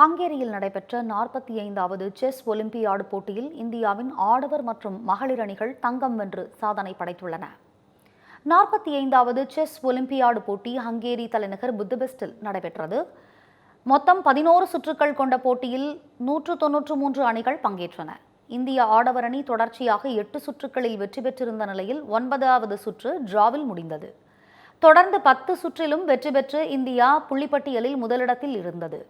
ஹங்கேரியில் நடைபெற்ற நாற்பத்தி ஐந்தாவது செஸ் ஒலிம்பியாடு போட்டியில் இந்தியாவின் ஆடவர் மற்றும் மகளிர் அணிகள் தங்கம் வென்று சாதனை படைத்துள்ளன. நாற்பத்தி ஐந்தாவது செஸ் ஒலிம்பியாடு போட்டி ஹங்கேரி தலைநகர் புத்தபெஸ்டில் நடைபெற்றது. மொத்தம் பதினோரு சுற்றுக்கள் கொண்ட போட்டியில் நூற்று தொன்னூற்று மூன்று அணிகள் பங்கேற்றன. இந்திய ஆடவர் அணி தொடர்ச்சியாக எட்டு சுற்றுகளில் வெற்றி பெற்றிருந்த நிலையில் ஒன்பதாவது சுற்று டிராவில் முடிந்தது. தொடர்ந்து பத்து சுற்றிலும் வெற்றி பெற்று இந்தியா புள்ளிப்பட்டியலில் முதலிடத்தில் இருந்தது.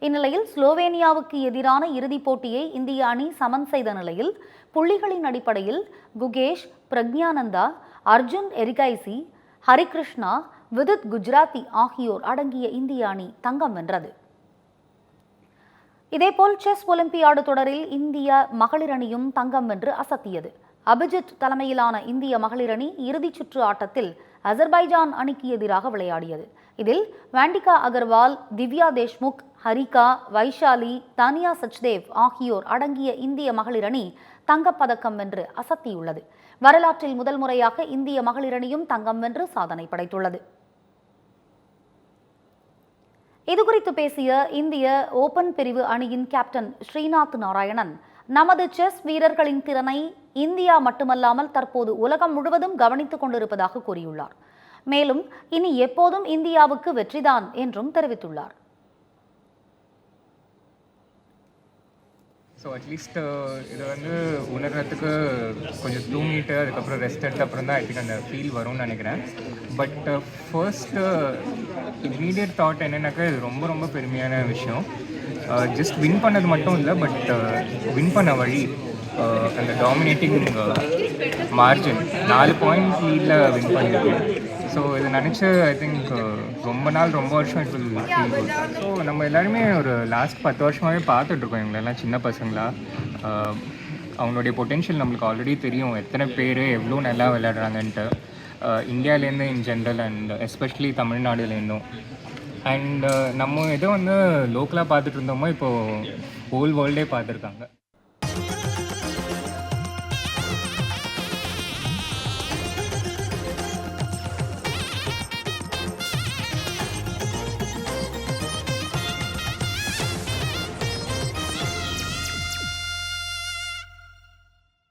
இந்நிலையில் ஸ்லோவேனியாவுக்கு எதிரான இறுதிப் போட்டியை இந்திய அணி சமன் செய்த நிலையில் புள்ளிகளின் அடிப்படையில் குகேஷ் பிரக்ஞானந்தா அர்ஜுன் எரிகைசி ஹரிகிருஷ்ணா விதித் குஜராத்தி ஆகியோர் அடங்கிய இந்திய அணி தங்கம் வென்றது. இதேபோல் செஸ் ஒலிம்பியாடு தொடரில் இந்திய மகளிர் அணியும் தங்கம் வென்று அசத்தியது. அபிஜித் தலைமையிலான இந்திய மகளிர் அணி இறுதிச் சுற்று ஆட்டத்தில் அசர்பைஜான் அணிக்கு எதிராக விளையாடியது. இதில் வேண்டிகா அகர்வால் திவ்யா தேஷ்முக் ஹரிகா வைஷாலி தானியா சச்தேவ் ஆகியோர் அடங்கிய இந்திய மகளிர் அணி தங்கப்பதக்கம் வென்று அசத்தியுள்ளது. வரலாற்றில் முதல் முறையாக இந்திய மகளிர் அணியும் தங்கம் வென்று சாதனை படைத்துள்ளது. இதுகுறித்து பேசிய இந்திய ஓபன் பிரிவு அணியின் கேப்டன் ஸ்ரீநாத் நாராயணன் நமது செஸ் வீரர்களின் திறனை இந்தியா மட்டுமல்லாமல் தற்போது உலகம் முழுவதும் கவனித்துக் கொண்டிருப்பதாக கூறியுள்ளார். மேலும் இனி எப்போதும் இந்தியாவுக்கு வெற்றிதான் என்றும் தெரிவித்துள்ளார். ஸோ அட்லீஸ்ட் இதை வந்து உணர்றதுக்கு கொஞ்சம் தூங்கிட்டு அதுக்கப்புறம் ரெஸ்ட் எடுத்த அப்புறம் தான் ஐ திங்க் அந்த ஃபீல் வரும்னு நினைக்கிறேன். பட் ஃபர்ஸ்ட்டு இம்மீடியட் தாட் என்னென்னாக்கா இது ரொம்ப ரொம்ப பெருமையான விஷயம். Uh, ஜஸ்ட் வின் பண்ணது மட்டும் இல்லை பட் வின் பண்ண வழி uh, அந்த டாமினேட்டிங் மார்ஜின் uh, நாலு பாயிண்ட் லீடில் வின் பண்ணியிருக்கேன் ஸோ இதை நினச்சி ஐ திங்க் ரொம்ப நாள் ரொம்ப வருஷம் it will feel good so நம்ம எல்லாருமே ஒரு லாஸ்ட் பத்து வருஷமாகவே பார்த்துட்ருக்கோம் இவங்களெல்லாம் சின்ன பசங்களா. Uh, அவங்களுடைய பொட்டென்ஷியல் நம்மளுக்கு ஆல்ரெடி தெரியும். எத்தனை பேர் எவ்வளோ நல்லா விளையாடுறாங்கன்ட்டு. Uh, இந்தியாவிலேருந்து இன் ஜென்ரல் அண்ட் எஸ்பெஷலி தமிழ்நாடுலேருந்தும். அண்ட் uh, நம்ம எதோ வந்து லோக்கலாக பார்த்துட்டு இருந்தோமோ இப்போது ஹோல் வேர்ல்டே பார்த்துருக்காங்க.